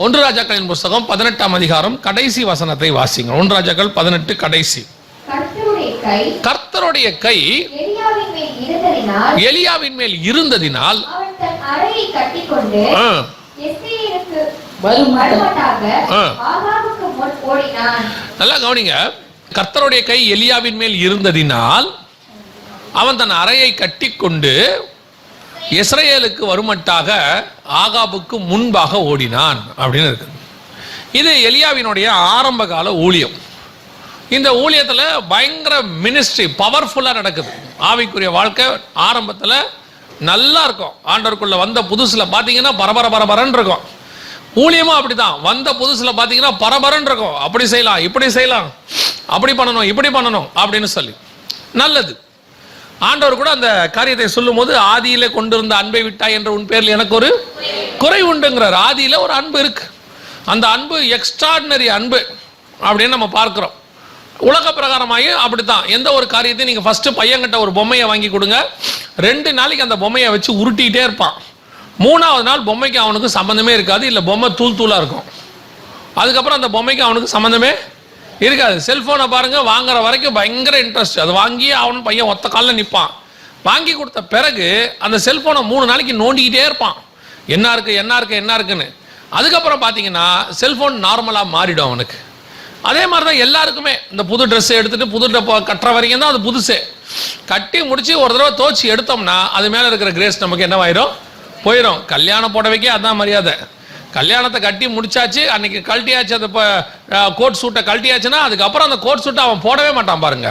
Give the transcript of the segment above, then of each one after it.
ஒன்று ராஜாக்களின் புஸ்தகம் பதினெட்டாம் அதிகாரம் கடைசி வசனத்தை வாசிங்க ஒன்று ராஜாக்கள் பதினெட்டு கடைசி. கர்த்தருடைய கை கர்த்தருடைய கை எலியாவின் மேல் இருந்ததினால் நல்லா கவனிங்க. கர்த்தருடைய கை எலியாவின் மேல் இருந்ததினால் அவன் தன் அறையை கட்டிக்கொண்டு இஸ்ரேலுக்கு வருமட்டாக ஆகாபுக்கு முன்பாக ஓடினான் அப்படின்னு இருக்கு. இது எலியாவினுடைய ஆரம்ப கால ஊழியம். இந்த ஊழியத்தில் பயங்கர மினிஸ்ட்ரி பவர்ஃபுல்லாக நடக்குது. ஆவிக்குரிய வாழ்க்கை ஆரம்பத்தில் நல்லா இருக்கும். ஆண்டவருக்குள்ள வந்த புதுசில் பார்த்தீங்கன்னா பரபர பரபரன்னு இருக்கும். ஊழியமும் அப்படி தான் வந்த புதுசில் பார்த்தீங்கன்னா பரபரன் இருக்கும். அப்படி செய்யலாம் இப்படி செய்யலாம். அப்படி பண்ணணும் இப்படி பண்ணணும் அப்படின்னு சொல்லி. நல்லது. ஆண்டவர் கூட அந்த காரியத்தை சொல்லும்போது ஆதியில கொண்டிருந்த அன்பை விட்டாய் என்ற உன் பேரில் எனக்கு ஒரு குறை உண்டுங்கிறார். ஆதியில ஒரு அன்பு இருக்கு. அந்த அன்பு எக்ஸ்ட்ராடினரி அன்பு அப்படின்னு நம்ம பார்க்கிறோம். உலக பிரகாரமாகி அப்படித்தான். எந்த ஒரு காரியத்தையும் நீங்க ஃபர்ஸ்ட் பையன்கிட்ட ஒரு பொம்மையை வாங்கி கொடுங்க. ரெண்டு நாளைக்கு அந்த பொம்மையை வச்சு உருட்டிகிட்டே இருப்பான். மூணாவது நாள் பொம்மைக்கு அவனுக்கு சம்மந்தமே இருக்காது. இல்லை பொம்மை தூள் தூளாக இருக்கும். அதுக்கப்புறம் அந்த பொம்மைக்கு அவனுக்கு சம்மந்தமே இருக்காது. செல்போனை பாருங்க வாங்குற வரைக்கும் பயங்கர இன்ட்ரெஸ்ட் அது வாங்கி அவன் பையன் ஒத்த காலில் நிற்பான் வாங்கி கொடுத்த பிறகு அந்த செல்போனை மூணு நாளைக்கு நோண்டிக்கிட்டே இருப்பான். என்ன இருக்கு என்ன இருக்கு என்ன இருக்குன்னு. அதுக்கப்புறம் பார்த்தீங்கன்னா செல்போன் நார்மலாக மாறிடும் அவனுக்கு. அதே மாதிரி தான் எல்லாருக்குமே. இந்த புது ட்ரெஸ் எடுத்துட்டு புது டப்பா கட்டுற வரைக்கும் தான் அது புதுசு. கட்டி முடிச்சு ஒரு தடவை தோச்சி எடுத்தோம்னா அது மேலே இருக்கிற கிரேஸ் நமக்கு என்னவாயிரும்? போயிடும் கல்யாண புடவைக்கே அதான் மரியாதை. கல்யாணத்தை கட்டி முடிச்சாச்சு அன்னைக்கு கழட்டியாச்சு அந்த கோட் சூட்டை கழட்டியாச்சுன்னா அதுக்கப்புறம் அந்த கோட் சூட்டை அவன் போடவே மாட்டான் பாருங்க.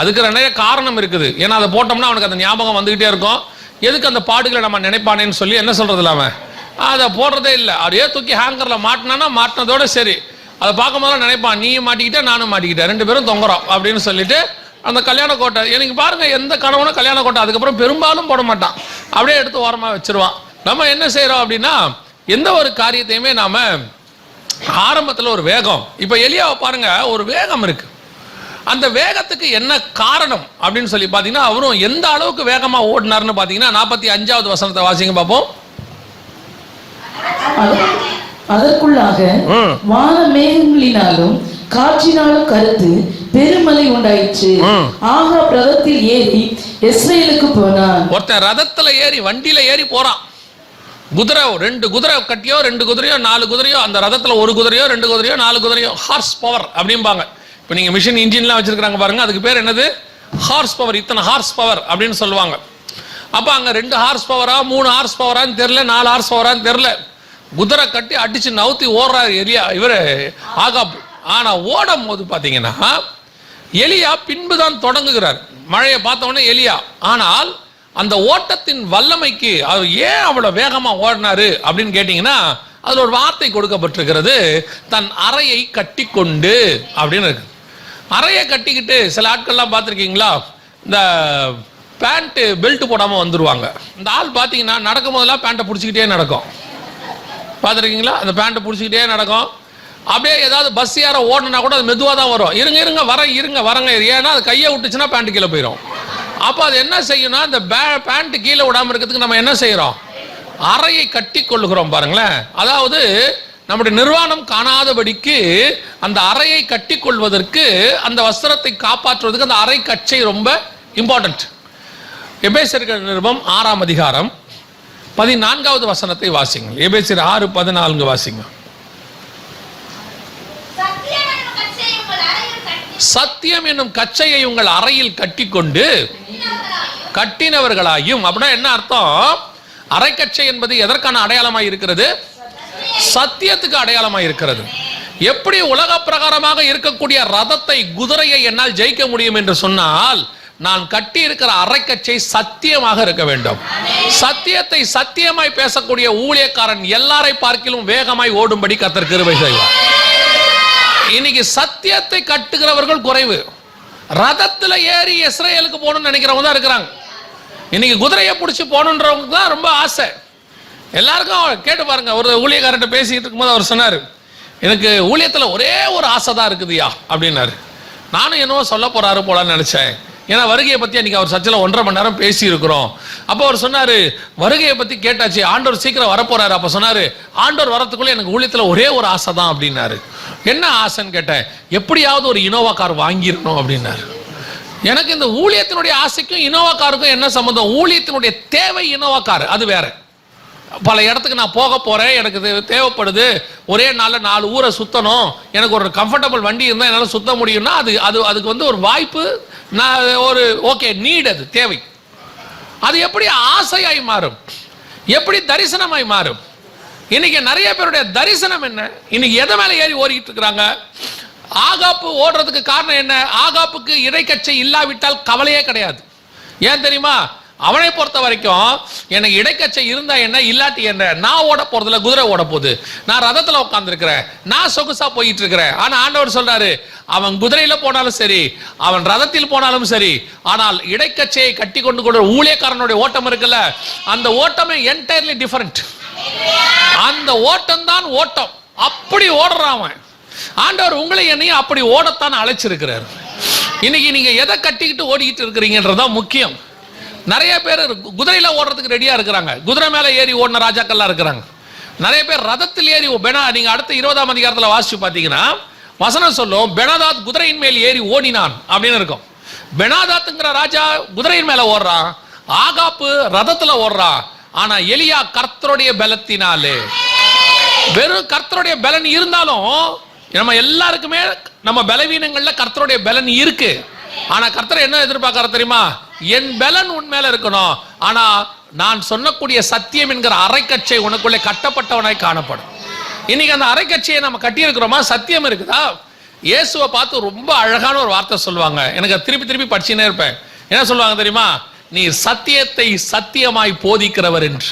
அதுக்கு நிறைய காரணம் இருக்குது. ஏன்னா அதை போட்டோம்னா அவனுக்கு அந்த ஞாபகம் வந்துகிட்டே இருக்கும். எதுக்கு அந்த பாடுகளை நம்ம நினைப்பானேன்னு சொல்லி என்ன சொல்றது இல்லாம அதை போடுறதே இல்லை. அப்படியே தூக்கி ஹேங்கரில் மாட்டினானா மாட்டினதோட சரி. அதை பார்க்கும்போதெல்லாம் நினைப்பான் நீயும் மாட்டிக்கிட்ட நானும் மாட்டிக்கிட்டேன் ரெண்டு பேரும் தொங்குறோம் அப்படின்னு சொல்லிட்டு அந்த கல்யாண கோட்டை எனக்கு பாருங்க எந்த கணவனும் கல்யாண கோட்டை அதுக்கப்புறம் பெரும்பாலும் போட மாட்டான். அப்படியே எடுத்து ஓரமாக வச்சிருவான். நம்ம என்ன செய்கிறோம் அப்படின்னா எந்த ஒரு காரியத்தையுமே நாம ஆரம்பத்தில் ஒரு வேகம். இப்போ எலியாவை பாருங்க ஒரு வேகம் இருக்கு. அந்த வேகத்துக்கு என்ன காரணம் அப்படின்னு சொல்லி பார்த்தீங்கன்னா அவரும் எந்த அளவுக்கு வேகமாக ஓடினார்னு பார்த்தீங்கன்னா நாற்பத்தி அஞ்சாவது வசனத்தை வாசிங்க பார்ப்போம் அத- அதற்குள்ளாக. வான மேகங்களினாலும் காற்றினாலும் கருத்து பெருமலை உண்டாயிற்று. ஆகா பிரதத்தில் ஏறி இஸ்ரேலுக்கு போனான். ஒருத்தன் ரதத்துல ஏறி வண்டியில ஏறி போறான். குதிரை ரெண்டு குதிரை கட்டியோ ரெண்டு குதிரையோ நாலு குதிரையோ அந்த ரதத்தில் ஒரு குதிரையோ ரெண்டு குதிரையோ நாலு குதிரையோ ஹார்ஸ் பவர் அப்படிம்பாங்க. இப்போ நீங்கள் மிஷின் இன்ஜின்லாம் வச்சுருக்காங்க பாருங்க அதுக்கு பேர் என்னது? ஹார்ஸ் பவர் இத்தனை ஹார்ஸ் பவர் அப்படின்னு சொல்லுவாங்க. அப்போ அங்கே ரெண்டு ஹார்ஸ் பவரா மூணு ஹார்ஸ் பவரான்னு தெரில நாலு ஹார்ஸ் பவரான்னு தெரில குதிரை கட்டி அடிச்சு நவுத்தி ஓடுறாரு எலியா இவர் ஆகாப். ஆனால் ஓடும் போது பார்த்தீங்கன்னா எலியா பின்பு தான் தொடங்குகிறார். மழையை பார்த்தோன்னே எலியா ஆனால் அந்த ஓட்டத்தின் வல்லமைக்கு அவர் ஏன் அவ்வளவு வேகமா ஓடினாரு அப்படின்னு கேட்டீங்கன்னா அதில் ஒரு வார்த்தை கொடுக்கப்பட்டிருக்கிறது தன் அறையை கட்டிக்கொண்டு அப்படின்னு இருக்கு. அறையை கட்டிக்கிட்டு சில ஆட்கள்லாம் பார்த்துருக்கீங்களா? இந்த பேண்ட்டு பெல்ட் போடாமல் வந்துடுவாங்க இந்த ஆள் பார்த்தீங்கன்னா நடக்கும் போதெல்லாம் பேண்ட்டை பிடிச்சிக்கிட்டே நடக்கும். பார்த்துருக்கீங்களா? அந்த பேண்ட்டை பிடிச்சிக்கிட்டே நடக்கும். அப்படியே ஏதாவது பஸ் யாரோ ஓடினா கூட அது மெதுவாக தான் வரும். இருங்க இருங்க வர இருங்க வரங்க. ஏன்னா அது கையை விட்டுச்சுன்னா பேண்ட் கீழே போயிடும் அப்போ அது என்ன செய்யணும்னா அந்த பே பேண்ட் கீழே விடாமல் இருக்கிறதுக்கு நம்ம என்ன செய்கிறோம் அறையை கட்டி கொள்ளுகிறோம் பாருங்களேன். அதாவது நம்முடைய நிர்வாணம் காணாதபடிக்கு அந்த அறையை கட்டி கொள்வதற்கு அந்த வஸ்திரத்தை காப்பாற்றுவதற்கு அந்த அறை கச்சை ரொம்ப இம்பார்ட்டன்ட் எபேசர்கள் நிருபம் ஆறாம் அதிகாரம் பதினான்காவது வசனத்தை வாசிங்க எபேசியர் ஆறு பதினான்கு வாசிங்க சத்தியம் என்னும் கச்சை உங்கள் அறையில் கட்டி சத்தியம் என்னும் கச்சையை உங்கள் அறையில் கட்டிக்கொண்டு கட்டினவர்களாயும் அப்படின்னா என்ன அர்த்தம்? அரைக்கச்சை என்பது எதற்கான அடையாளமாக இருக்கிறது? சத்தியத்துக்கு அடையாளமாய் இருக்கிறது. எப்படி உலக பிரகாரமாக இருக்கக்கூடிய ரதத்தை குதிரையை என்னால் ஜெயிக்க முடியும் என்று சொன்னால் நான் கட்டி இருக்கிற அரைக்கச்சை சத்தியமாக இருக்க வேண்டும். சத்தியத்தை சத்தியமாய் பேசக்கூடிய ஊழியக்காரன் எல்லாரை பார்க்கிலும் வேகமாய் ஓடும்படி கத்தர் கிருபை செய்வார். இன்னைக்கு சத்தியத்தை கட்டுகிறவர்கள் குறைவு. ரதத்தில் ஏறி இஸ்ரேலுக்கு போகணும்னு நினைக்கிறவங்க தான் இருக்கிறாங்க. இன்னைக்கு குதிரையை பிடிச்சி போகணுன்றவங்க தான் ரொம்ப ஆசை. எல்லாருக்கும் கேட்டு பாருங்க ஒரு ஊழியக்காரர்கிட்ட பேசிக்கிட்டு இருக்கும்போது அவர் சொன்னார் எனக்கு ஊழியத்தில் ஒரே ஒரு ஆசை தான் இருக்குதுயா அப்படின்னாரு. நானும் என்னவோ சொல்ல போறாரு போலான்னு நினைச்சேன். ஏன்னா வருகையை பற்றி அன்றைக்கி அவர் சர்ச்சில் ஒன்றரை மணி நேரம் பேசியிருக்கிறோம். அப்போ அவர் சொன்னார் வருகையை பற்றி கேட்டாச்சு ஆண்டவர் சீக்கிரம் வரப்போகிறாரு அப்போ சொன்னார் ஆண்டவர் வரத்துக்குள்ளே எனக்கு ஊழியத்தில் ஒரே ஒரு ஆசை தான் அப்படின்னாரு. என்ன ஆசைன்னு கேட்டேன் எப்படியாவது ஒரு இனோவா கார் வாங்கிடணும் அப்படின்னாரு. எனக்கு இந்த ஊழியத்தினுடைய ஆசைக்கும் இனோவா காருக்கும் என்ன சம்மந்தம் ஊழியத்தினுடைய தேவை இனோவா கார் அது வேற. பல இடத்துக்கு நான் போக போகிறேன் எனக்கு இது தேவைப்படுது. ஒரே நாளில் நாலு ஊரை சுத்தணும். எனக்கு ஒரு கம்ஃபர்டபுள் வண்டி இருந்தால் என்னால் சுத்த முடியும்னா அது அது அதுக்கு வந்து ஒரு வாய்ப்பு நான் ஒரு ஓகே நீட் அது தேவை. அது எப்படி ஆசையாய் மாறும்? எப்படி தரிசனமாய் மாறும்? இன்னைக்கு நிறைய பேருடைய தரிசனம் என்ன? இன்னைக்கு எதை மேலே ஏறி ஓடிக்கிட்டு இருக்கிறாங்க? ஆகாப்பு ஓடுறதுக்கு காரணம் என்ன? ஆகாப்புக்கு இடைக்கச்சை இல்லாவிட்டால் கவலையே கிடையாது. ஏன் தெரியுமா? அவனை பொறுத்த வரைக்கும் எனக்கு இடைக்கச்சை இருந்தா என்ன இல்லாட்டி என்ன? நான் ஓட போறதுல குதிரை ஓட போகுது. நான் ரதத்துல உட்காந்துருக்கிறேன் நான் சொகுசா போயிட்டு இருக்கிறேன் ஆனா ஆண்டவர் சொல்றாரு அவன் குதிரையில போனாலும் சரி அவன் ரதத்தில் போனாலும் சரி ஆனால் இடைக்கச்சையை கட்டி கொண்டு கொண்டு ஊழியக்காரனுடைய ஓட்டம் இருக்குல்ல அந்த ஓட்டமே என்டையர்லி டிஃபரெண்ட் அந்த ஓட்டம் தான் ஓட்டம். அப்படி ஓடுறான் அவன். ஆண்டவர் உங்களை என்னையும் அப்படி ஓடத்தான் அழைச்சிருக்கிறார். இன்னைக்கு நீங்க எதை கட்டிக்கிட்டு ஓடிக்கிட்டு இருக்கிறீங்கன்றதுதான் முக்கியம். நிறைய பேர் குதிரையில் ஓடுறதுக்கு ரெடியாக இருக்கிறாங்க. குதிரை மேலே ஏறி ஓடின ராஜாக்கள்லாம் இருக்கிறாங்க. நிறைய பேர் ரதத்தில் ஏறி பெனா நீங்கள் அடுத்த இருபதாம் அதிகாரத்தில் வாசிச்சு பார்த்தீங்கன்னா வசனம் சொல்லும் பெனாதாத் குதிரையின் மேல் ஏறி ஓடினான் அப்படின்னு இருக்கும். பெனாதாத்துங்கிற ராஜா குதிரையின் மேலே ஓடுறான். ஆகாப்பு ரதத்தில் ஓடுறான். ஆனால் எலியா கர்த்தருடைய பலத்தினாலே. வெறும் கர்த்தருடைய பலன் இருந்தாலும் நம்ம எல்லாருக்குமே நம்ம பலவீனங்களில் கர்த்தருடைய பலன் இருக்கு. ஆனால் கர்த்தரை என்ன எதிர்பார்க்கற தெரியுமா? என் பலன் உன் மேல இருக்கணும். ஆனா நான் சொன்னக்கூடிய சத்தியம் என்கிற அரைக்கச்சை உனக்குள்ளே கட்டப்பட்டவனாய் காணப்படும். இன்னைக்கு அந்த அரைக்கச்சையை நம்ம கட்டியிருக்கிறோமா? சத்தியம் இருக்குதா? இயேசுவை பார்த்து ரொம்ப அழகான ஒரு வார்த்தை சொல்லுவாங்க. எனக்கு திருப்பி திருப்பி படிச்சுனே இருப்பேன். என்ன சொல்லுவாங்க தெரியுமா? நீர் சத்தியத்தை சத்தியமாய் போதிக்கிறவர் என்று.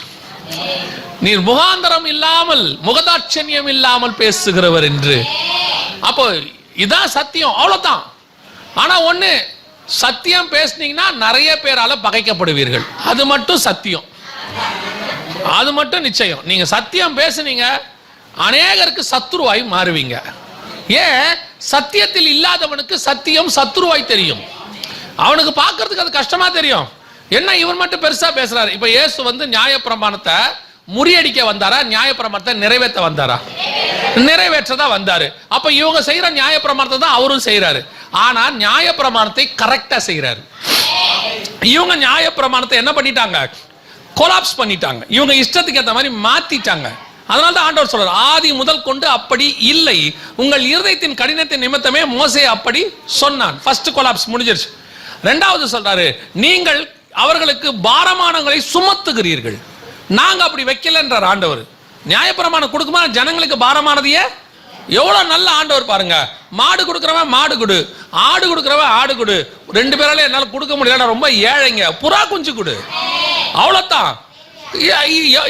நீர் முகாந்தரம் இல்லாமல் முகதாட்சண்யம் இல்லாமல் பேசுகிறவர் என்று. அப்போ இதான் சத்தியம். அவ்வளோதான் ஆனா ஒண்ணு சத்தியம் பேசுனீங்கன்னா நிறைய பேரால பகைக்கப்படுவீர்கள். அது மட்டும் சத்தியம். அது மட்டும் நிச்சயம். நீங்க சத்தியம் பேசுனீங்க அநேகருக்கு சத்ருவாய் மாறுவீங்க. ஏன்? சத்தியத்தில் இல்லாதவனுக்கு சத்தியம் சத்ருவாய் தெரியும். அவனுக்கு பார்க்கறதுக்கு அது கஷ்டமா தெரியும். என்ன இவன் மட்டும் பெருசா பேசுறாரு? இப்ப இயேசு வந்து நியாயப்பிரமாணத்தை முறியடிக்க வந்தாரா? நியாயப்பிரமாணத்தை நிறைவேற்ற வந்தாரா? நிறைவேற்றதா வந்தாரு. அப்ப இவங்க செய்யற நியாயப்பிரமாணத்தை தான் அவரும் செய்யறாரு ஆனா நியாய பிரமாணத்தை கரெக்டா செய்யறாரு இவங்க நியாய பிரமாணத்தை என்ன பண்ணிட்டாங்க? கொலாப்ஸ் பண்ணிட்டாங்க. இவங்க இஷ்டத்துக்கு ஏத்த மாதிரி மாத்திட்டாங்க. அதனால தான் ஆண்டவர் சொல்றார் ஆதி முதல் கொண்டு அப்படி இல்லை. உங்கள் இருதயத்தின் கடினத்தின் நிமித்தமே மோசே அப்படி சொன்னான். ஃபர்ஸ்ட் கொலாப்ஸ் முடிஞ்சிருச்சு. ரெண்டாவது சொல்றாரு நீங்கள் அவர்களுக்கு பாரமானங்களை சுமத்துகிறீர்கள். நாங்க அப்படி வைக்கலன்றார் ஆண்டவர். நியாயப்பிரமாணம் கொடுக்குமா? ஜனங்களுக்கு பாரமானதையே எவ்வளோ நல்ல ஆண்டவர் பாருங்க. மாடு கொடுக்குறவன் மாடு கொடு. ஆடு கொடுக்குறவன் ஆடு கொடு. ரெண்டு பேரால என்னால் கொடுக்க முடியல ரொம்ப ஏழைங்க. புறா குஞ்சு கொடு. அவ்வளோத்தான்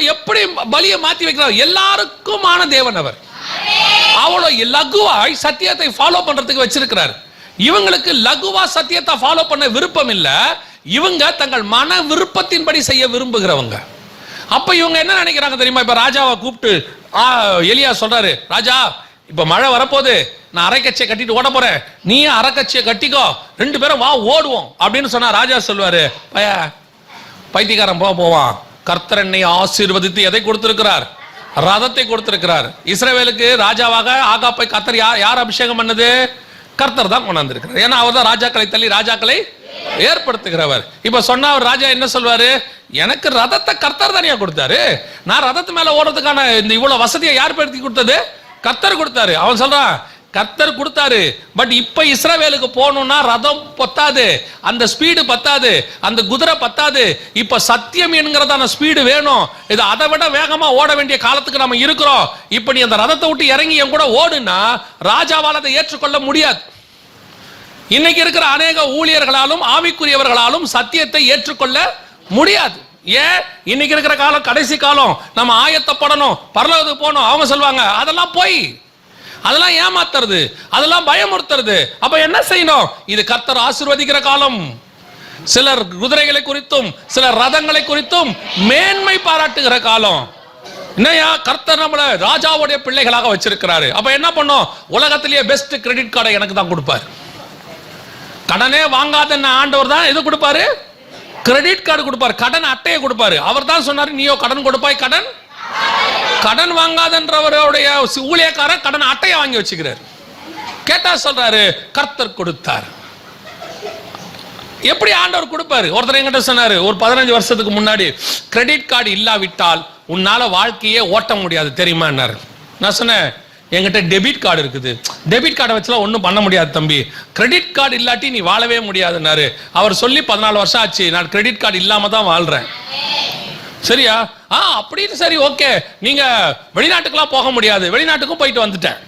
எப்படி பலியை மாற்றி வைக்கிறார்? எல்லாருக்குமான தேவன் அவர். அவ்வளோ லகுவாய் சத்தியத்தை ஃபாலோ பண்ணுறதுக்கு வச்சிருக்கிறார். இவங்களுக்கு லகுவா சத்தியத்தை ஃபாலோ பண்ண விருப்பம் இல்லை. இவங்க தங்கள் மன விருப்பத்தின்படி செய்ய விரும்புகிறவங்க. அப்போ இவங்க என்ன நினைக்கிறாங்க தெரியுமா? இப்போ ராஜாவை கூப்பிட்டு ஆ, எலியா சொல்றாரு ராஜா இப்ப மழை வரப்போகுது நான் அரைக்கச்சையை கட்டிட்டு ஓட போறேன். நீ அரைக்கச்சையை கட்டிக்கோ. ரெண்டு பேரும் வா ஓடுவோம். அப்படின்னு சொன்னா ராஜா சொல்லுவாரு பய பைத்தியக்காரன் போக போவான். கர்த்தர் என்னை ஆசீர்வதித்து எதை கொடுத்திருக்கிறார்? ரதத்தை கொடுத்திருக்கிறார். இஸ்ரேவேலுக்கு ராஜாவாக ஆகாப்பை கர்த்தர் யார் யார் அபிஷேகம் பண்ணது? கர்த்தர் தான் கொண்டாந்துருக்கிறார். ஏன்னா அவர் தான் ராஜாக்களை தள்ளி ராஜாக்களை ஏற்படுத்துகிறவர். இப்ப சொன்னா அவர் ராஜா என்ன சொல்வாரு எனக்கு ரதத்தை கர்த்தர் தானியா கொடுத்தாரு. நான் ரதத்து மேல ஓடுறதுக்கான இந்த இவ்வளவு வசதியை யார் படுத்தி கொடுத்தது? கத்தர் கொடுத்தாரு. அவன் சொல்றான் கத்தர் கொடுத்தாரு பட் இப்ப இஸ்ரவேலுக்கு போகணும்னா ரதம் பத்தாது அந்த ஸ்பீடு பத்தாது அந்த குதிரை பத்தாது. இப்ப சத்தியம் என்கிறதான ஸ்பீடு வேணும். இது அதை விட வேகமா ஓட வேண்டிய காலத்துக்கு நம்ம இருக்கிறோம். இப்ப நீ அந்த ரதத்தை விட்டு இறங்கி என் கூட ஓடுனா ராஜாவால் அதை ஏற்றுக்கொள்ள முடியாது. இன்னைக்கு இருக்கிற அநேக ஊழியர்களாலும் ஆவிக்குரியவர்களாலும் சத்தியத்தை ஏற்றுக்கொள்ள முடியாது. ஏன்? இன்னைக்கு இருக்கிற காலம் கடைசி காலம். நம்ம ஆயத்தப்படணும். பரலோகத்துக்கு போகணும். அவங்க சொல்லுவாங்க அதெல்லாம் போய். அதெல்லாம் ஏமாத்துறது. அதெல்லாம் பயமுறுத்துறது. அப்ப என்ன செய்யணும்? இது கர்த்தர் ஆசீர்வதிக்கிற காலம். சிலர் குதிரைகளை குறித்தும் சிலர் ரதங்களை குறித்தும் மேன்மை பாராட்டுகிற காலம். என்னையா? கர்த்தர் நம்மள ராஜாவுடைய பிள்ளைகளாக வச்சிருக்கிறாரு. அப்ப என்ன பண்ணோம்? உலகத்திலேயே பெஸ்ட் கிரெடிட் கார்டை எனக்கு தான் கொடுப்பார். கடனே வாங்காத ஆண்டவர் தான் எது கொடுப்பாரு? கிரெடிட் கார்டு கொடுப்பாரு. கடன் அட்டையை கொடுப்பாரு. அவர் தான் சொன்னார் நீயோ கடன் கொடுப்பாய் கடன்? கடன் வாங்காதன்றவருடைய ஊழியக்காரர் கடன் அட்டையை வாங்கி வச்சுக்கிறார். கேட்டா சொல்றாரு கர்த்தர் கொடுத்தார். எப்படி ஆண்டவர் கொடுப்பாரு? ஒருத்தர் என்கிட்ட சொன்னாரு ஒரு பதினஞ்சு வருஷத்துக்கு முன்னாடி கிரெடிட் கார்டு இல்லாவிட்டால் உன்னால வாழ்க்கையே ஓட்ட முடியாது. தெரியுமான்னாரு. நான் சொன்னேன் என்கிட்ட டெபிட் கார்டு இருக்குது. டெபிட் கார்டை வச்சுலாம் ஒன்றும் பண்ண முடியாது தம்பி. கிரெடிட் கார்டு இல்லாட்டி நீ வாழவே முடியாதுன்னாரு. அவர் சொல்லி பதினாலு வருஷம் ஆச்சு. நான் கிரெடிட் கார்டு இல்லாமல் தான் வாழ்றேன். சரியா? ஆ அப்படின்னு சரி ஓகே நீங்க வெளிநாட்டுக்கெல்லாம் போக முடியாது. வெளிநாட்டுக்கும் போயிட்டு வந்துட்டேன்.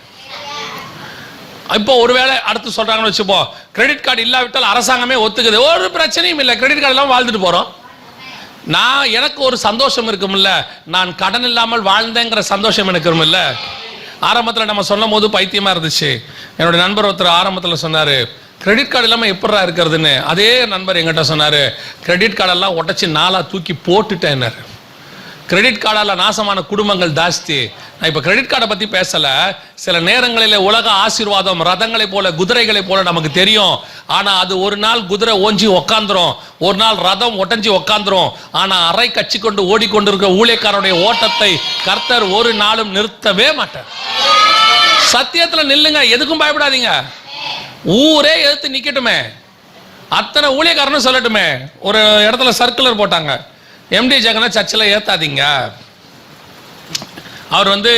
இப்போ ஒருவேளை அடுத்து சொல்றாங்கன்னு வச்சுப்போ கிரெடிட் கார்டு இல்லாவிட்டால் அரசாங்கமே ஒத்துக்குது. ஒரு பிரச்சனையும் இல்லை. கிரெடிட் கார்டு எல்லாம் வாழ்ந்துட்டு போறோம். நான் எனக்கு ஒரு சந்தோஷம் இருக்கும்ல. நான் கடன் இல்லாமல் வாழ்ந்தேங்கிற சந்தோஷம் எனக்கு இருக்கும்ல ஆரம்பத்தில் நம்ம சொல்லும் போது பைத்தியமாக இருந்துச்சு. என்னோடய நண்பர் ஒருத்தர் ஆரம்பத்தில் சொன்னார் கிரெடிட் கார்டு இல்லாமல் எப்படா இருக்கிறதுன்னு? அதே நண்பர் எங்கிட்ட சொன்னார் கிரெடிட் கார்டெல்லாம் உடச்சி நாளாக தூக்கி போட்டுட்டேன்னாரு. கிரெடிட் கார்டால் நாசமான குடும்பங்கள் ஜாஸ்தி. நான் இப்போ கிரெடிட் கார்டை பற்றி பேசலை. சில நேரங்களில் உலக ஆசீர்வாதம் ரதங்களைப் போல குதிரைகளைப் போல நமக்கு தெரியும். ஆனால் அது ஒரு நாள் குதிரை ஓஞ்சி உக்காந்துரும். ஒரு நாள் ரதம் ஒட்டஞ்சி உக்காந்துரும். ஆனால் அரை கட்சி கொண்டு ஓடிக்கொண்டிருக்கிற ஊழியக்காரனுடைய ஓட்டத்தை கர்த்தர் ஒரு நாளும் நிறுத்தவே மாட்டார். சத்தியத்தில் நில்லுங்க எதுக்கும் பயப்படாதீங்க. ஊரே எதிர்த்து நிற்கட்டுமே அத்தனை ஊழியக்காரனும் சொல்லட்டுமே. ஒரு இடத்துல சர்க்குலர் போட்டாங்க. எம்டி ஜெகனை சர்ச்சில் ஏற்றாதீங்க அவர் வந்து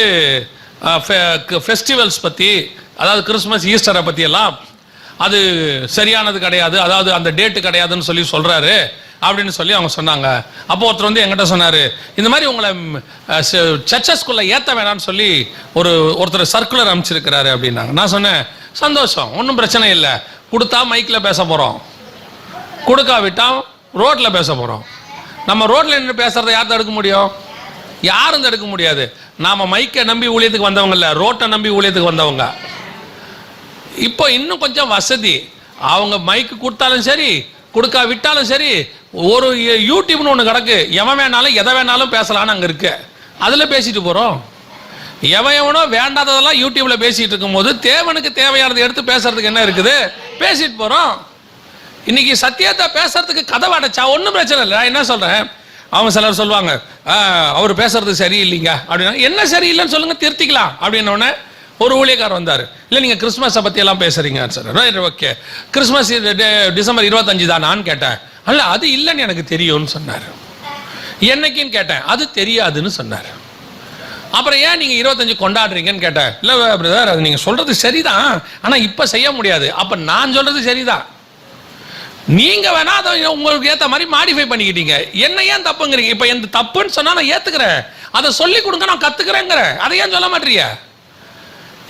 ஃபெஸ்டிவல்ஸ் பற்றி அதாவது கிறிஸ்மஸ் ஈஸ்டரை பற்றியெல்லாம் அது சரியானது கிடையாது அதாவது அந்த டேட்டு கிடையாதுன்னு சொல்லி சொல்கிறாரு அப்படின்னு சொல்லி அவங்க சொன்னாங்க. அப்போ ஒருத்தர் வந்து எங்கிட்ட சொன்னார் இந்த மாதிரி உங்களை சர்ச்சஸ்குள்ளே ஏற்ற வேணாம்னு சொல்லி ஒரு ஒருத்தர் சர்க்குலர் அனுப்பிச்சிருக்கிறாரு அப்படின்னாங்க. நான் சொன்னேன் சந்தோஷம் ஒன்றும் பிரச்சனை இல்லை. கொடுத்தா மைக்கில் பேச போகிறோம் கொடுக்காவிட்டால் ரோட்டில் பேச போகிறோம் நம்ம ரோட்டில் நின்று பேசுறதை யார் தடுக்க முடியும்? யாரும் தடுக்க முடியாது. நாம மைக்கை நம்பி ஊழியத்துக்கு வந்தவங்க இல்லை ரோட்டை நம்பி ஊழியத்துக்கு வந்தவங்க. இப்போ இன்னும் கொஞ்சம் வசதி. அவங்க மைக்கு கொடுத்தாலும் சரி கொடுக்கா விட்டாலும் சரி ஒரு யூ- யூடியூப்னு ஒன்று கிடக்கு. எவன் வேணாலும் எதை வேணாலும் பேசலாம்னு அங்கே இருக்கு. அதில் பேசிட்டு போகிறோம் எவன் எவனோ வேண்டாததெல்லாம் யூடியூப்ல பேசிட்டு இருக்கும்போது தேவனுக்கு தேவையானதை எடுத்து பேசுறதுக்கு என்ன இருக்குது? பேசிட்டு போகிறோம் இன்னைக்கு சத்தியத்தை பேசுறதுக்கு கதவை அடைச்சா ஒன்றும் பிரச்சனை இல்லை. நான் என்ன சொல்றேன்? அவன் சிலர் சொல்லுவாங்க அவர் பேசுறது சரியில்லைங்க. அப்படின்னா என்ன சரியில்லைன்னு சொல்லுங்க திருத்திக்கலாம். அப்படின்ன ஒரு ஊழியக்காரர் வந்தார். இல்லை நீங்கள் கிறிஸ்மஸை பற்றி எல்லாம் பேசுறீங்க. Sir right okay. Christmas December இருபத்தஞ்சு தானான்னு கேட்டேன். அல்ல அது இல்லைன்னு எனக்கு தெரியும்னு சொன்னார். என்னைக்குன்னு கேட்டேன் அது தெரியாதுன்னு சொன்னார். அப்புறம் ஏன் நீங்கள் இருபத்தஞ்சு கொண்டாடுறீங்கன்னு கேட்டேன். இல்லை பிரதர் அது நீங்கள் சொல்கிறது சரிதான். ஆனால் இப்போ செய்ய முடியாது. அப்போ நான் சொல்கிறது சரிதான். நீங்க வேணா அதை உங்களுக்கு ஏத்த மாதிரி மாடிஃபை பண்ணிக்கிட்டீங்க. என்ன ஏன் தப்புங்கிறீங்க? இப்ப எந்த தப்புன்னு சொன்னா நான் ஏத்துக்கிறேன். அதை சொல்லி கொடுங்க நான் கத்துக்கிறேங்கிறேன் அதை ஏன் சொல்ல மாட்டீங்க?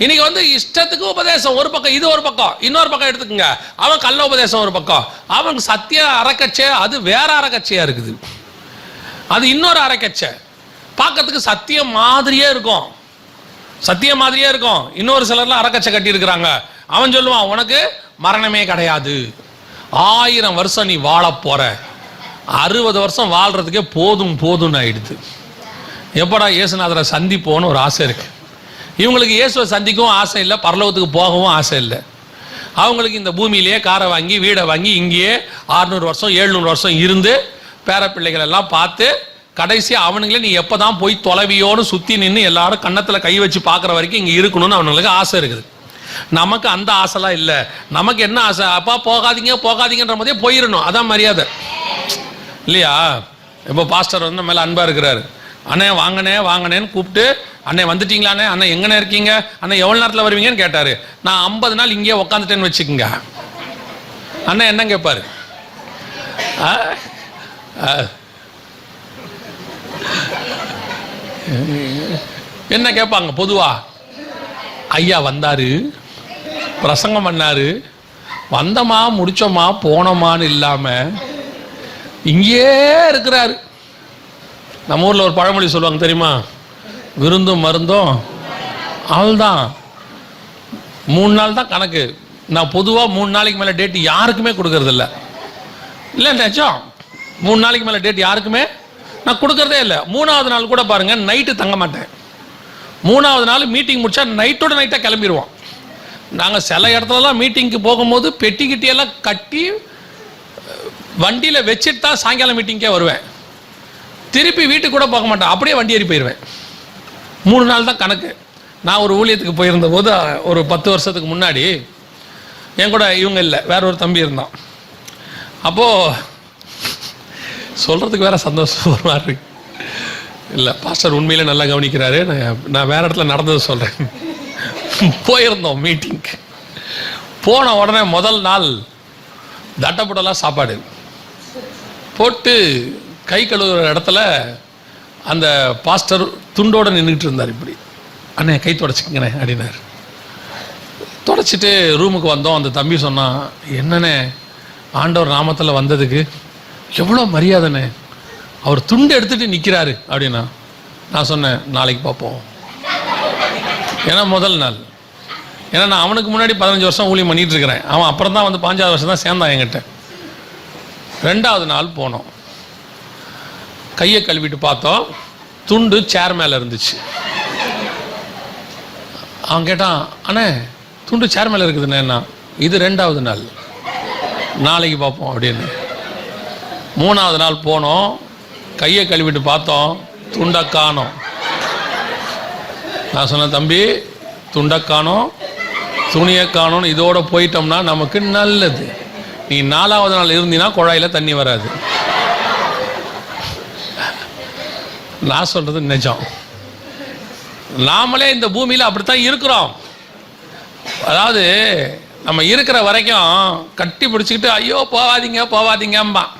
இன்னைக்கு வந்து இஷ்டத்துக்கு உபதேசம் ஒரு பக்கம் இது ஒரு பக்கம் இன்னொரு பக்கம் எடுத்துக்கங்க. அவன் கள்ள உபதேசம் ஒரு பக்கம். அவன் சத்திய அறக்கச்சை அது வேற அறக்கச்சையா இருக்குது. அது இன்னொரு அறக்கட்சை பார்க்கறதுக்கு சத்தியம் மாதிரியே இருக்கும். சத்தியம் மாதிரியே இருக்கும். இன்னொரு சிலர்லாம் அறக்கட்சை கட்டி இருக்கிறாங்க அவன் சொல்லுவான் உனக்கு மரணமே கிடையாது. ஆயிரம் வருஷம் நீ வாழ போற. அறுபது வருஷம் வாழ்றதுக்கே போதும் போதும்னு ஆயிடுது. எப்படா இயேசுநாதரை சந்திப்போன்னு ஒரு ஆசை இருக்கு. இவங்களுக்கு இயேசுவை சந்திக்கவும் ஆசை இல்லை பரலோகத்துக்கு போகவும் ஆசை இல்லை. அவங்களுக்கு இந்த பூமியிலேயே காரை வாங்கி வீடை வாங்கி இங்கேயே 600 வருஷம் 700 வருஷம் இருந்து பேரப்பிள்ளைகள் எல்லாம் பார்த்து கடைசி அவனுங்களே நீ எப்போ தான் போய் தொலைவியோன்னு சுற்றி நின்று எல்லாரும் கன்னத்தில் கை வச்சு பார்க்குற வரைக்கும் இங்கே இருக்கணும்னு அவனுங்களுக்கு ஆசை இருக்குது. நமக்கு அந்த ஆசைலாம் இல்லை. நமக்கு என்ன ஆசை? அப்பா போகாதீங்க போகாதீங்கன்ற மாதிரியே போயிடணும் அதான் மரியாதை. இல்லையா? இப்போ பாஸ்டர் வந்து மேலே அன்பா இருக்கிறாரு. அண்ணே வாங்கண்ணே வாங்கனேன்னு கூப்பிட்டு அண்ணே வந்துட்டீங்களாண்ணே? அண்ணே எங்கண்ணே இருக்கீங்க? அண்ணே எவ்வளோ நேரத்தில் வருவீங்கன்னு கேட்டாரு. நான் ஐம்பது நாள் இங்கேயே உக்காந்துட்டேன்னு வச்சுக்கோங்க. அண்ணன் என்ன கேட்பார் என்ன கேட்பாங்க பொதுவா? ஐயா வந்தார். பிரசங்கம் பண்ணார். வந்தோமா முடிச்சோமா போனோமான்னு இல்லாமல் இங்கேயே இருக்கிறாரு. நம்ம ஊரில் ஒரு பழமொழி சொல்லுவாங்க தெரியுமா? விருந்தும் மருந்தும் அவள்தான் மூணு நாள் தான் கணக்கு. நான் பொதுவாக மூணு நாளைக்கு மேலே டேட் யாருக்குமே கொடுக்கறதில்ல. இல்லை நினச்சோம் மூணு நாளைக்கு மேலே டேட் யாருக்குமே? நான் கொடுக்கறதே இல்லை. மூணாவது நாள் கூட பாருங்கள் நைட்டு தங்க மாட்டேன். மூணாவது நாள் மீட்டிங் முடிச்சா நைட்டோட நைட்டாக கிளம்பிடுவோம் நாங்கள் சில இடத்துலலாம் மீட்டிங்க்கு போகும்போது பெட்டி கிட்டியெல்லாம் கட்டி வண்டியில் வச்சுட்டு தான் சாயங்காலம் மீட்டிங்கே வருவேன். திருப்பி வீட்டுக்கு கூட போக மாட்டேன். அப்படியே வண்டி ஏறி போயிடுவேன் மூணு நாள் தான் கணக்கு. நான் ஒரு ஊழியத்துக்கு போயிருந்த போது ஒரு பத்து வருஷத்துக்கு முன்னாடி என் கூட இவங்க இல்லை வேற ஒரு தம்பி இருந்தான். அப்போது சொல்கிறதுக்கு வேற சந்தோஷம் ஒரு மாதிரி இருக்கு. இல்லை பாஸ்டர் உண்மையிலே நல்லா கவனிக்கிறாரு. நான் நான் வேற இடத்துல நடந்தது சொல்கிறேன் போயிருந்தோம் மீட்டிங்க்கு போன உடனே முதல் நாள் தட்டப்புடலாம் சாப்பாடு. போட்டு கை கழுவுற இடத்துல அந்த பாஸ்டர் துண்டோடு நின்றுக்கிட்டு இருந்தார் இப்படி. அண்ணே கை தொடச்சிக்கங்கண்ணே அப்படின்னாரு. தொடச்சிட்டு ரூமுக்கு வந்தோம். அந்த தம்பி சொன்னான் என்னண்ணே ஆண்டவர் நாமத்தில் வந்ததுக்கு எவ்வளோ மரியாதைண்ணே. அவர் துண்டு எடுத்துட்டு நிற்கிறாரு அப்படின்னா நான் சொன்னேன் நாளைக்கு பார்ப்போம். ஏன்னா முதல் நாள். ஏன்னா நான் அவனுக்கு முன்னாடி பதினஞ்சு வருஷம் ஊழியம் பண்ணிகிட்டு இருக்கிறேன். அவன் அப்புறம் தான் வந்து பாஞ்சாவது வருஷம் தான் சேர்ந்தான் என்கிட்ட. ரெண்டாவது நாள் போனோம். கையை கழுவிட்டு பார்த்தோம் துண்டு சேர் மேலே இருந்துச்சு. அவன் கேட்டான் அண்ணே துண்டு சேர் மேலே இருக்குதுண்ணே இது ரெண்டாவது நாள். நாளைக்கு பார்ப்போம் அப்படின்னு. மூணாவது நாள் போனோம். கையை கழுவிட்டு பார்த்தோம் துண்டை நான் சொன்னேன் தம்பி துண்டை துணியை காணோம் இதோட போயிட்டோம்னா நமக்கு நல்லது. நீ நாலாவது நாள் இருந்தீங்கன்னா குழாயில் தண்ணி வராது. நான் சொல்கிறது நிஜம். நாமளே இந்த பூமியில் அப்படித்தான் இருக்கிறோம். அதாவது நம்ம இருக்கிற வரைக்கும் கட்டி பிடிச்சிக்கிட்டு ஐயோ போவாதீங்க போகாதீங்கம்பான்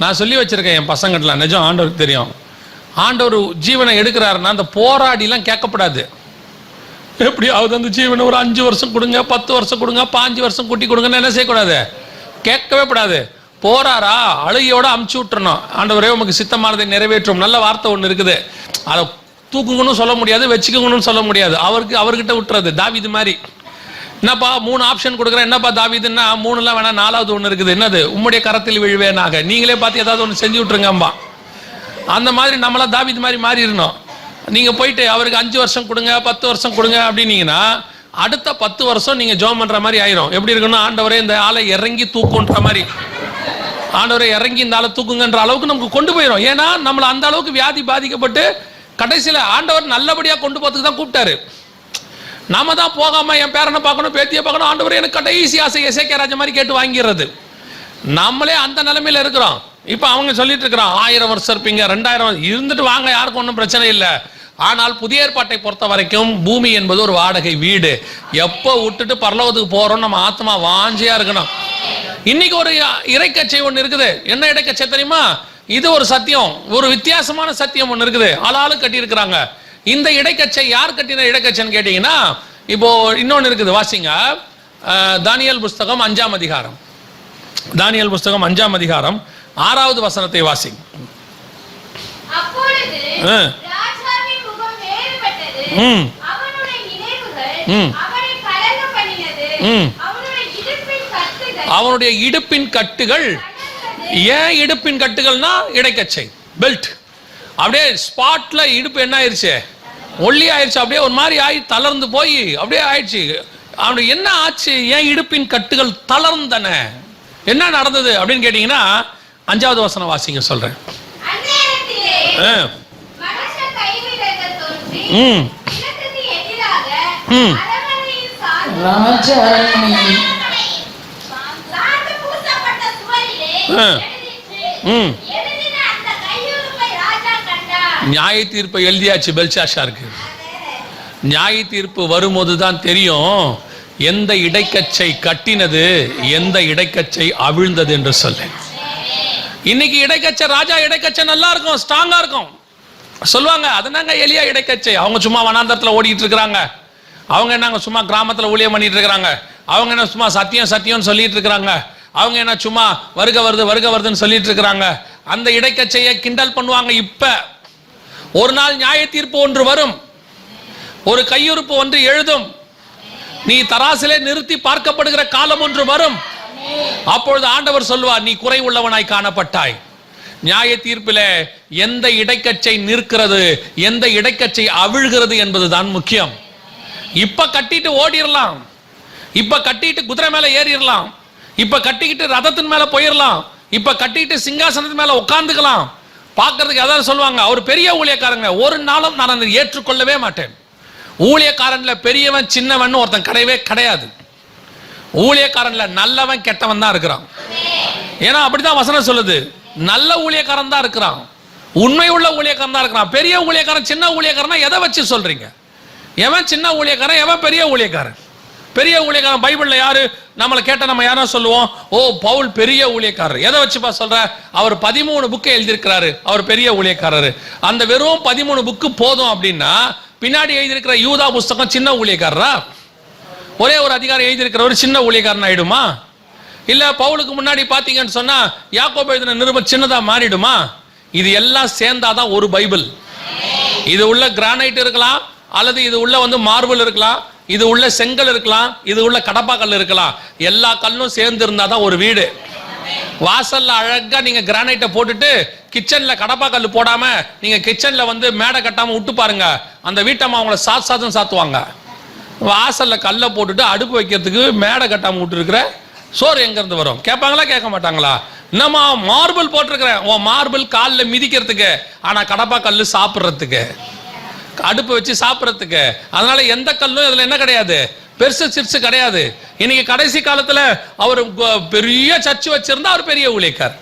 நான் சொல்லி வச்சிருக்கேன் என் பசங்கட்டலாம் நிஜம் ஆண்டவருக்கு தெரியும். ஆண்டவர் ஜீவனை எடுக்கிறாருன்னா அந்த போராடிலாம் கேட்கப்படாது. எப்படியாவது அந்த ஜீவனை ஒரு அஞ்சு வருஷம் கொடுங்க பத்து வருஷம் கொடுங்க பாஞ்சு வருஷம் கூட்டி கொடுங்கன்னு என்ன செய்யக்கூடாது? கேட்கவே கூடாது போறாரா? அழுகையோட அமுச்சு விட்டுறணும். ஆண்டவரே உமக்கு சித்தமானதை நிறைவேற்றும். நல்ல வார்த்தை ஒன்று இருக்குது. அதை தூக்குங்கன்னு சொல்ல முடியாது வச்சுக்கோங்கன்னு சொல்ல முடியாது. அவருக்கு அவர்கிட்ட விட்டுறது தாவிது மாதிரி. என்னப்பா மூணு ஆப்ஷன் கொடுக்குறேன். என்னப்பா தாவிதுன்னா மூணுலாம் வேணா நாலாவது ஒன்று இருக்குது. என்னது? உம்முடைய கரத்தில் விழுவேனாக. நீங்களே பார்த்து ஏதாவது ஒன்று செஞ்சு விட்டுருங்கம்பா. அந்த மாதிரி நம்மளாம் தாவிது மாதிரி மாறிடணும். நீங்கள் போயிட்டு அவருக்கு அஞ்சு வருஷம் கொடுங்க பத்து வருஷம் கொடுங்க அப்படின்னீங்கன்னா அடுத்த பத்து வருஷம் நீங்கள் ஜோம் பண்ணுற மாதிரி ஆயிரும். எப்படி இருக்கணும் ஆண்டவரே இந்த ஆளை இறங்கி தூக்குன்ற மாதிரி. ஆண்டவரை இறங்கி இந்த ஆளை தூக்குங்கன்ற அளவுக்கு நமக்கு கொண்டு போயிடும் ஏன்னா நம்மளை அந்த அளவுக்கு வியாதி பாதிக்கப்பட்டு கடைசியில் ஆண்டவர் நல்லபடியாக கொண்டு போகிறதுக்கு தான் கூப்பிட்டாரு. நாம தான் போகாம என் பேரனை பார்க்கணும் பேத்தியை பார்க்கணும் ஆண்டவர் எனக்கு கடைசி ஆசை எசேக்கியா ராஜா மாதிரி கேட்டு வாங்கிடுறது நம்மளே அந்த நிலைமையில் இருக்கிறோம். இப்போ அவங்க சொல்லிட்டு இருக்கிறோம் ஆயிரம் வருஷம் இருப்பீங்க ரெண்டாயிரம் வருஷம் இருந்துட்டு வாங்க யாருக்கும் ஒன்றும் பிரச்சனை இல்லை. ஆனால் புதிய ஏற்பாட்டை பொறுத்த வரைக்கும் பூமி என்பது ஒரு வாடகை வீடு. எப்போ விட்டுட்டு பரலோகத்துக்கு போறோம் நம்ம ஆத்மா வாஞ்சியா இருக்கணும். இன்னைக்கு ஒரு இறைக்கச்சை ஒன்று இருக்குது. என்ன இடைக்கச்சை தெரியுமா? இது ஒரு சத்தியம் ஒரு வித்தியாசமான சத்தியம் ஒன்று இருக்குது. ஆளாளு கட்டி இருக்கிறாங்க இந்த இடைக்கச்சை யார் கட்டின இடைக்கச்சைன்னு கேட்டீங்கன்னா இப்போ இன்னொன்று இருக்குது வாசிங்க. தானியேல் புஸ்தகம் அஞ்சாம் அதிகாரம். தானியேல் புஸ்தகம் அஞ்சாம் அதிகாரம் ஆறாவது வசனத்தை வாசி. அவனுடைய இடுப்பின் கட்டுகள் அவனுடைய இடுப்பின் கட்டுகள் ஏன் இடுப்பின் கட்டுகள்னா இடைக்கச்சை பெல்ட் அப்படியே ஸ்பாட்ல இடுப்பு என்ன ஆயிடுச்சு ஒல்லி ஆயிடுச்சு. அப்படியே ஒரு மாதிரி ஆகி தளர்ந்து போய் அப்படியே ஆயிடுச்சு. அவனுக்கு என்ன ஆச்சு? ஏன் இடுப்பின் கட்டுகள் தளர்ந்தன. என்ன நடந்தது அப்படின்னு கேட்டீங்கன்னா அஞ்சாவது வசனம் வாசிங்க தோன்றி ம். ம். அரண்மனையின் சார்பு ராஜ அரண்மனையில் சாந்து பூசப்பட்ட சுவரிலே ஆ. எழுதிற்று. ம். எழுதின அந்த கையுறுப்பை ராஜா கண்டார் நியாய தீர்ப்பை எழுதியாச்சு பெல்ஷாஷாருக்கு நியாய தீர்ப்பு வரும்போது தான் தெரியும் எந்த இடைக்கச்சை கட்டினது எந்த இடைக்கச்சை அவிழ்ந்தது என்று சொல்லு இன்னைக்கு இடைக்கச்சை ராஜா இடைக்கச்சை நல்லா இருக்கும் ஸ்ட்ராங்கா இருக்கும். சொல்லுவாங்க அதனாங்க எளியா இடைக்கச்சை. அவங்க சும்மா வனாந்தரத்தில் ஓடிட்டு இருக்கிறாங்க. அவங்க என்னங்க சும்மா கிராமத்தில் ஊழியம் பண்ணிட்டு இருக்கிறாங்க. அவங்க என்ன சும்மா சத்தியம் சத்தியம்னு சொல்லிட்டு இருக்கிறாங்க. அவங்க என்ன சும்மா வருக வருது வருக வருதுன்னு சொல்லிட்டு இருக்கிறாங்க. அந்த இடைக்கச்சையை கிண்டல் பண்ணுவாங்க இப்போ. ஒரு நாள் நியாய தீர்ப்பு ஒன்று வரும். ஒரு கையுறுப்பு ஒன்று எழுதும். நீ தராசிலே நிறுத்தி பார்க்கப்படுகிற காலம் ஒன்று வரும். அப்பொழுது ஆண்டவர் சொல்வார் நீ குறை உள்ளவனாய் காணப்பட்டாய். நியாய தீர்ப்பிலே எந்த இடைக்கச்சை நிற்கிறது எந்த இடைக்கச்சை அவிழ்கிறது என்பதுதான் முக்கியம். இப்ப கட்டிட்டு ஓடிரலாம். இப்ப கட்டிட்டு குதிரை மேல ஏறிடலாம் இப்ப கட்டிக்கிட்டு ரதத்தின் மேல போயிடலாம் இப்ப கட்டிட்டு சிங்காசனத்து மேல உட்கார்ந்துக்கலாம். பார்க்கறதுக்கு எதாவது சொல்லுவாங்க. அவர் பெரிய ஊழியக்காரங்க. ஒரு நாளும் நான் அதை ஏற்றுக்கொள்ளவே மாட்டேன். ஊழியக்காரன்ல பெரியவன் சின்னவன் ஒருத்தன் கிடையவே கிடையாது. ஊழியக்காரன்ல நல்லவன் கெட்டவன் தான் இருக்கிறான். ஏன்னா அப்படிதான் வசனம் சொல்லுது. நல்ல ஊழியக்காரன் தான் இருக்கிறான். உண்மை உள்ள ஊழியக்காரன் தான் இருக்கிறான். பெரிய ஊழியக்காரன் சின்ன ஊழியக்காரனா எதை வச்சு சொல்றீங்க? எவன் சின்ன ஊழியக்காரன் எவன் பெரிய ஊழியக்காரன்? பெரிய ஊழியக்காரன் பைபிள்ல யாரு? நம்மளை கேட்ட நம்ம யாரும் சொல்லுவோம். ஓ பவுல் பெரிய ஊழியக்காரர். எதை வச்சுப்பா சொல்ற? அவர் பதிமூணு புக்கு எழுதியிருக்கிறாரு. அவர் பெரிய ஊழியக்காரரு. அந்த வெறும் பதிமூணு புக்கு போதும் அப்படின்னா பின்னாடி எழுதியிருக்கிற யூதா புஸ்தகம் சின்ன ஊழியக்காரரா? ஒரே ஒரு அதிகாரம் எழுதியிருக்கிறவர் சின்ன ஊழியக்காரன் ஆயிடுமா? இல்ல பவுலுக்கு முன்னாடி பாத்தீங்கன்னு சொன்னா யாக்கோபு எழுதின நிருபம் சின்னதா மாறிடுமா? இது எல்லாம் சேர்ந்தாதான் ஒரு பைபிள். இது உள்ள கிரானைட் இருக்கலாம் அல்லது இது உள்ள வந்து மார்பிள் இருக்கலாம் இது உள்ள செங்கல் இருக்கலாம் இது உள்ள கடப்பா கல் இருக்கலாம். எல்லா கல்லும் சேர்ந்து இருந்தாதான் ஒரு வீடு. வாசல்ல அழகா நீங்க கிரானைட்டை போட்டுட்டு கிச்சன்ல கடப்பா கல் போடாம நீங்க கிச்சன்ல வந்து மேடை கட்டாம விட்டு பாருங்க. அந்த வீட்டம்மா அவங்கள சாத் சாத்தம் சாத்துவாங்க. வாசல்ல கல்லை போட்டுட்டு அடுப்பு வைக்கிறதுக்கு மேடை கட்டாம விட்டு இருக்கிற சோறு எங்க இருந்து வரும்? கேட்பாங்களா கேட்க மாட்டாங்களா? என்னம்மா மார்பிள் போட்டிருக்கிறேன். உன் மார்பிள் காலில் மிதிக்கிறதுக்கு ஆனா கடப்பா கல் சாப்பிட்றதுக்கு. அடுப்பு வச்சு சாப்பிட்றதுக்கு. அதனால எந்த கல்லும் இதுல என்ன கிடையாது? பெருசு சிப்ஸ் கிடையாது. இன்னைக்கு கடைசி காலத்துல அவர் பெரிய சர்ச்சு வச்சிருந்தா அவர் பெரிய ஊழியக்கார்.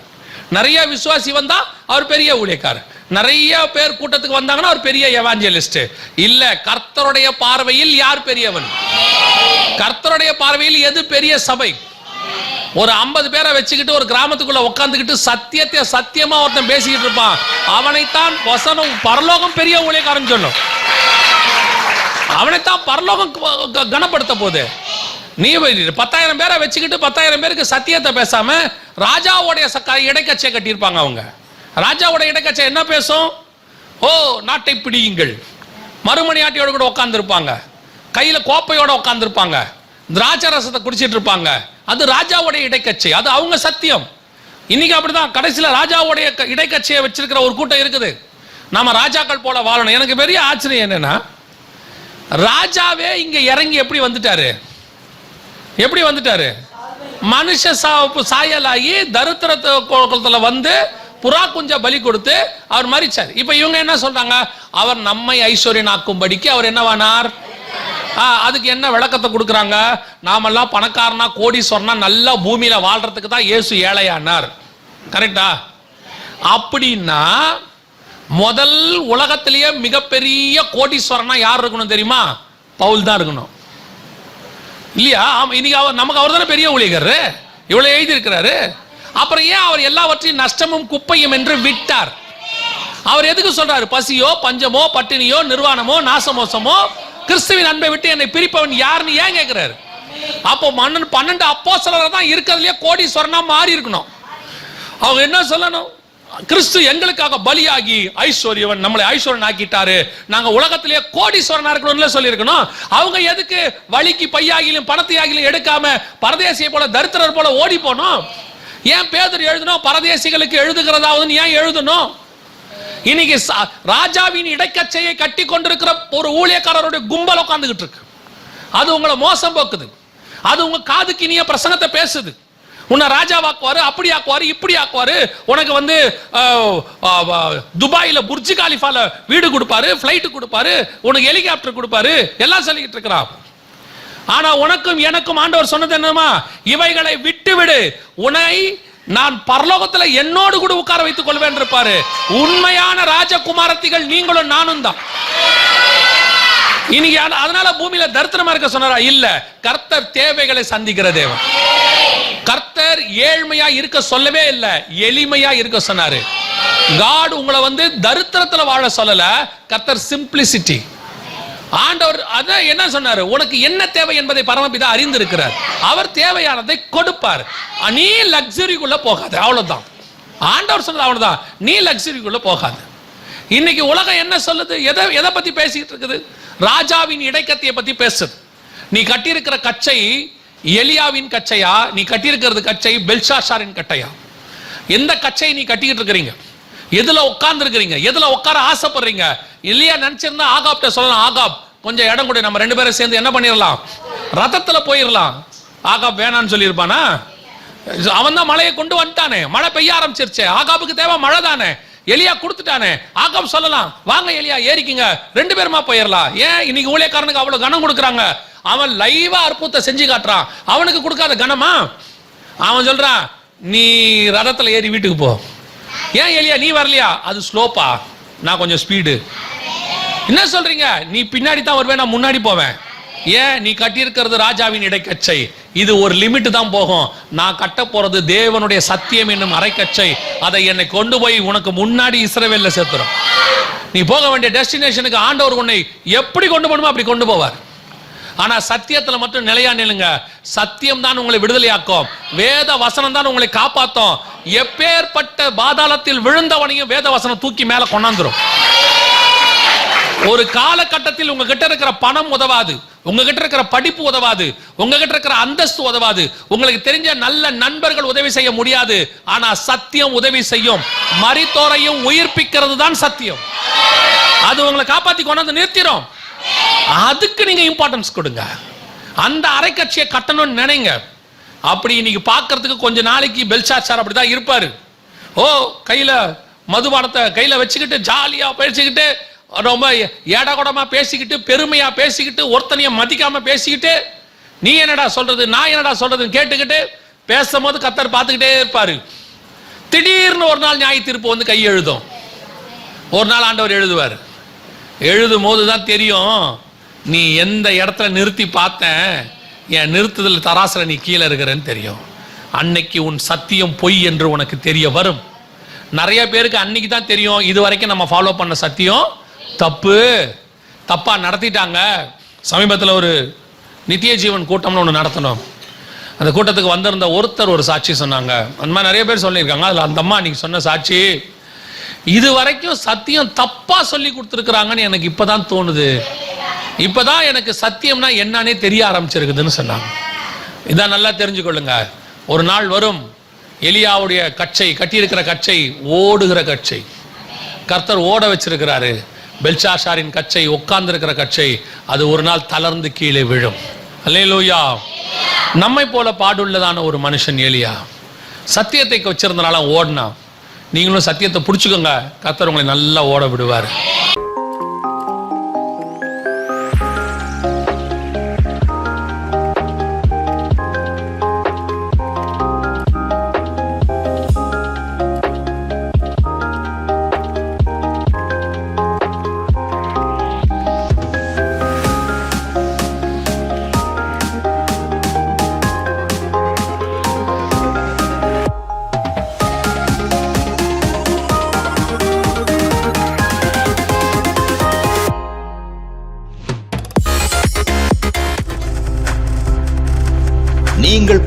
நிறைய விசுவாசி வந்தா அவர் பெரிய ஊழியக்கார். நிறைய பேர் கூட்டத்துக்கு வந்தாங்கன்னா அவர் பெரிய எவாஞ்சலிஸ்ட் இல்ல கர்த்தருடைய பார்வையில் யார் பெரியவன்? கர்த்தருடைய பார்வையில் எது பெரிய சபை? ஒரு ஐம்பது பேரை வச்சுக்கிட்டு ஒரு கிராமத்துக்குள்ள உட்காந்துக்கிட்டு சத்தியத்தை சத்தியமா ஒருத்தன் பேசிக்கிட்டு இருப்பான். அவனைத்தான் வசனம் பரலோகம் பெரிய ஊழியக்காரன் சொல்லும். அவனைத்தான் பரலோகம் க- கனப்படுத்த போகுது. நீ பத்தாயிரம் பேரை வச்சுக்கிட்டு பத்தாயிரம் பேருக்கு சத்தியத்தை பேசாம ராஜாவுடைய சக்க இடைக்கச்சை கட்டியிருப்பாங்க அவங்க. ராஜாவுடைய இடைக்கச்சை என்ன பேசும்? ஓ நாட்டை பிடியுங்கள். மறுமணியாட்டியோட கூட உட்காந்துருப்பாங்க கையில் கோப்பையோட உட்காந்துருப்பாங்க திராட்சை ரசத்தை குடிச்சிட்டு இருப்பாங்க. அது ராஜாவுடைய இடைக்கட்சி அது அவங்க சத்தியம். இன்னைக்கு அப்படிதான். கடைசியில் ராஜாவுடைய க- வச்சிருக்கிற ஒரு கூட்டம் இருக்குது. நாம ராஜாக்கள் போல வாழணும். எனக்கு பெரிய ஆச்சரியம் என்னன்னா ராஜாவே இங்க இறங்கி எப்படி வந்துட்டாரு? எப்படி வந்துட்டாரு? மனுஷ சாப்பு சாயலாகி தரித்திரத்து குளத்தில் வந்து புறா குஞ்ச பலி கொடுத்து அவர் மறிச்சார் இப்ப இவங்க என்ன சொல்றாங்க? அவர் நம்மை ஐஸ்வர்யனாக்கும்படிக்கு அவர் என்னவானார் அதுக்கு என்ன விளக்கத்தை கொடுக்குறாங்க? நாமெல்லாம் பணக்காரனா கோடீஸ்வரனா நல்லா பூமியில வாழ்றதுக்கு தான் இயேசு ஏழையானார். கரெக்டா அப்படின்னா முதல் உலகத்திலேயே மிகப்பெரிய கோடீஸ்வரனா யார் இருக்கணும் தெரியுமா? பவுல் தான் இருக்கணும். இல்லையா? இன்னைக்கு அவர் நமக்கு அவர் தானே பெரிய ஊழியர் இவ்வளவு எழுதி இருக்கிறாரு அப்புறம் ஏன் அவர் எல்லாவற்றையும் நஷ்டமும் குப்பையும் என்று விட்டார்? அவர் எதுக்கு சொல்றாரு? பசியோ பஞ்சமோ பட்டினியோ நிர்வாணமோ நாசமோசமோ கிறிஸ்துவின் அன்பை விட்டு என்னை பிரிப்பவன் யாருன்னு ஏன் கேட்கிறாரு அப்போ மன்னன் பன்னெண்டு அப்போ தான் இருக்கிறதுலயே கோடீஸ்வரனா மாறி இருக்கணும். அவங்க என்ன சொல்லணும்? கிறிஸ்து எங்களுக்காக பலியாகி ஐஸ்வர்யவன் நம்மளை ஐஸ்வரன் ஆக்கிட்டாரு. நாங்க உலகத்திலேயே கோடீஸ்வரனா இருக்கணும்ல சொல்லியிருக்கணும். அவங்க எதுக்கு வழிக்கு பையாகிலும் பணத்தையாகிலும் எடுக்காம பரதேசியை போல தரித்திரர் போல ஓடி போனோம் ஏன் பேதர் எழுதணும்? பரதேசிகளுக்கு எழுதுகிறதாவதுன்னு ஏன் எழுதணும்? இன்னைக்கு ராஜாவின் இடைக்கச்சையை கட்டி கொண்டிருக்கிற ஒரு ஊழியக்காரருடைய கும்பல் உட்காந்துக்கிட்டு இருக்கு. அது உங்களை மோசம் போக்குது. அது உங்க காதுக்கு இனிய பிரசங்கத்தை பேசுது. உன்னை ராஜாவாக்குவாரு அப்படி ஆக்குவாரு இப்படி ஆக்குவாரு. உனக்கு வந்து துபாயில் அஹ், துபாயில காலிஃபால வீடு கொடுப்பாரு ஃப்ளைட்டு கொடுப்பாரு உனக்கு ஹெலிகாப்டர் கொடுப்பாரு எல்லாம் சொல்லிக்கிட்டு இருக்கிறான். ஆனா உனக்கும் எனக்கும் ஆண்டவர் சொன்னது என்னமா இவைகளை விட்டு விடு உன்னை நான் பரலோகத்துல என்னோடு கூட உட்கார வைத்துக் கொள்வேன் இருப்பாரு. உண்மையான ராஜகுமாரத்திகள் நீங்களும் நானும் தான். இன்னைக்கு அதனால பூமியில தரித்திரமா இருக்க சொன்னாரா? இல்ல கர்த்தர் தேவைகளை சந்திக்கிற தேவன். கர்த்தர் ஏழ்மையா இருக்க சொல்லவே இல்ல எளிமையா இருக்க சொன்னாரு. காட் உங்களை வந்து தரித்திரத்துல வாழ சொல்லல கர்த்தர் சிம்பிளிசிட்டி ஆண்டவர் அதான் என்ன சொன்னாரு? உனக்கு என்ன தேவை என்பதை பரமபிதா அறிந்திருக்கிறார். அவர் தேவையானதை கொடுப்பார். நீ லக்ஸரிக்குள்ள போகாது. அவ்வளவுதான். ஆண்டவர் சொன்னது அவ்வளவுதான். நீ லக்ஸரிக்குள்ள போகாது. இன்னைக்கு உலகம் என்ன சொல்லுது? எதை எதை பத்தி பேசிக்கிட்டு இருக்குது? ராஜாவின் இடைக்கத்தியை பத்தி பேசுது. நீ கட்டியிருக்கிற கச்சை எலியாவின் கச்சையா? நீ கட்டியிருக்கிறது கச்சை பெல்ஷாஷாரின் கட்டையா? எந்த கச்சையை நீ கட்டிக்கிட்டு இருக்கிறீங்க? எதுல உட்கார்ந்து இருக்கிறீங்க எதுல உட்கார ஆசைப்படுறீங்க? இல்லையா நினைச்சிருந்தா ஆகாப்ட சொல்லலாம். ஆகாப் கொஞ்சம் இடம் கொடு நம்ம ரெண்டு பேரும் சேர்ந்து என்ன பண்ணிடலாம் ரதத்தில் போயிடலாம் ஆகாப் வேணான்னு சொல்லியிருப்பானா? அவன் தான் மழையை கொண்டு வந்துட்டானே. மழை பெய்ய ஆரம்பிச்சிருச்சே. ஆகாப்புக்கு தேவை மழை தானே. எலியா கொடுத்துட்டானே. ஆகாப் சொல்லலாம் வாங்க எலியா ஏறிக்கிங்க. ரெண்டு பேருமா போயிடலாம் ஏன் இன்னைக்கு ஊழியக்காரனுக்கு அவ்வளவு கனம் கொடுக்குறாங்க? அவன் லைவா அற்புதத்தை செஞ்சு காட்டுறான். அவனுக்கு கொடுக்காத கனமா? அவன் சொல்றான் நீ ரதத்துல ஏறி வீட்டுக்கு போ. ஏன் எலியா நீ வரலையா? அது ஸ்லோப்பா. நான் கொஞ்சம் ஸ்பீடு. என்ன சொல்றீங்க? நீ பின்னாடி தான் வருவேன் நான் முன்னாடி போவேன். ஏன்? நீ கட்டியிருக்கிறது ராஜாவின் இடைக்கச்சை. இது ஒரு லிமிட் தான் போகும். நான் கட்ட போறது தேவனுடைய சத்தியம் என்னும் அரைக்கச்சை. அதை என்னை கொண்டு போய் உனக்கு முன்னாடி இஸ்ரவேல்ல சேர்த்துரும். நீ போக வேண்டிய டெஸ்டினேஷனுக்கு ஆண்டவர் உன்னை எப்படி கொண்டு போகணுமோ அப்படி கொண்டு போவார். ஆனா சத்தியத்துல மட்டும் நிலையா நில்லுங்க. சத்தியம் தான் உங்களை விடுதலையாக்கும். வேத வசனம் தான் உங்களை காப்பாத்தும். எப்பேற்பட்ட பாதாளத்தில் விழுந்தவனையும் வேத வசனம் தூக்கி மேல கொண்டாந்துரும். ஒரு காலகட்டத்தில் உங்ககிட்ட இருக்கிற பணம் உதவாது. உங்ககிட்ட இருக்கிற படிப்பு உதவாது. உங்ககிட்ட இருக்கிற அந்தஸ்து உதவாது. உங்களுக்கு தெரிஞ்ச நல்ல நண்பர்கள் உதவி செய்ய முடியாது. ஆனா சத்தியம் உதவி செய்யும். மரித்தோரையும் உயிர்ப்பிக்கிறது தான் சத்தியம். அது உங்களை காப்பாத்தி கொண்டாந்து நிறுத்திடும் அதுக்கு நீங்க இம்பார்ட்டன்ஸ் கொடுங்க. அந்த அரைக்கட்சியை கட்டணும்னு நினைங்க. அப்படி இன்னைக்கு பார்க்கறதுக்கு கொஞ்ச நாளைக்கு பெல்சாச்சார் அப்படிதான் இருப்பாரு. ஓ கையில மதுபானத்தை கையில வச்சுக்கிட்டு ஜாலியா பயிற்சிக்கிட்டு ரொம்ப ஏடகுடமாக பேசிக்கிட்டு பெருமையாக பேசிக்கிட்டு ஒருத்தனையை மதிக்காமல் பேசிக்கிட்டு நீ என்னடா சொல்றது நான் என்னடா சொல்றதுன்னு கேட்டுக்கிட்டு பேசும்போது கத்தர் பார்த்துக்கிட்டே இருப்பார். திடீர்னு ஒரு நாள் நியாய தீர்ப்பு வந்து கை எழுதும். ஒரு நாள் ஆண்டவர் எழுதுவார். எழுதும் போது தான் தெரியும் நீ எந்த இடத்துல நிறுத்தி பார்த்தேன் என் நிறுத்துதல் தராசில் நீ கீழே இருக்கிறேன்னு தெரியும். அன்னைக்கு உன் சத்தியம் பொய் என்று உனக்கு தெரிய வரும். நிறைய பேருக்கு அன்னைக்கு தான் தெரியும் இது வரைக்கும் நம்ம ஃபாலோ பண்ண சத்தியம் தப்பு. தப்பா நடத்திட்டாங்க. சமீபத்தில் ஒரு நித்திய ஜீவன் கூட்டம்னு ஒன்று நடத்தணும். அந்த கூட்டத்துக்கு வந்திருந்த ஒருத்தர் ஒரு சாட்சி சொன்னாங்க. அந்த மாதிரி நிறைய பேர் சொல்லியிருக்காங்க. அதில் அந்த அம்மா நீங்கள் சொன்ன சாட்சி. இது வரைக்கும் சத்தியம் தப்பா சொல்லி கொடுத்துருக்குறாங்கன்னு எனக்கு இப்பதான் தோணுது. இப்பதான் எனக்கு சத்தியம்னா என்னன்னே தெரிய ஆரம்பிச்சிருக்குதுன்னு சொன்னாங்க. இதான் நல்லா தெரிஞ்சுக்கொள்ளுங்க. ஒரு நாள் வரும். எலியாவுடைய கச்சை கட்டியிருக்கிற கச்சை ஓடுகிற கச்சை. கர்த்தர் ஓட வச்சிருக்கிறாரு. பெல்சாஷாரின் கச்சை உட்கார்ந்திருக்கிற கச்சை அது ஒரு நாள் தளர்ந்து கீழே விழும். அல்லேலூயா. நம்மை போல பாடுள்ளதான ஒரு மனுஷன் எலியா சத்தியத்தை வச்சிருந்தனால ஓடினா நீங்களும் சத்தியத்தை பிடிச்சிக்கோங்க. கத்தர் உங்களை நல்லா ஓட விடுவார்.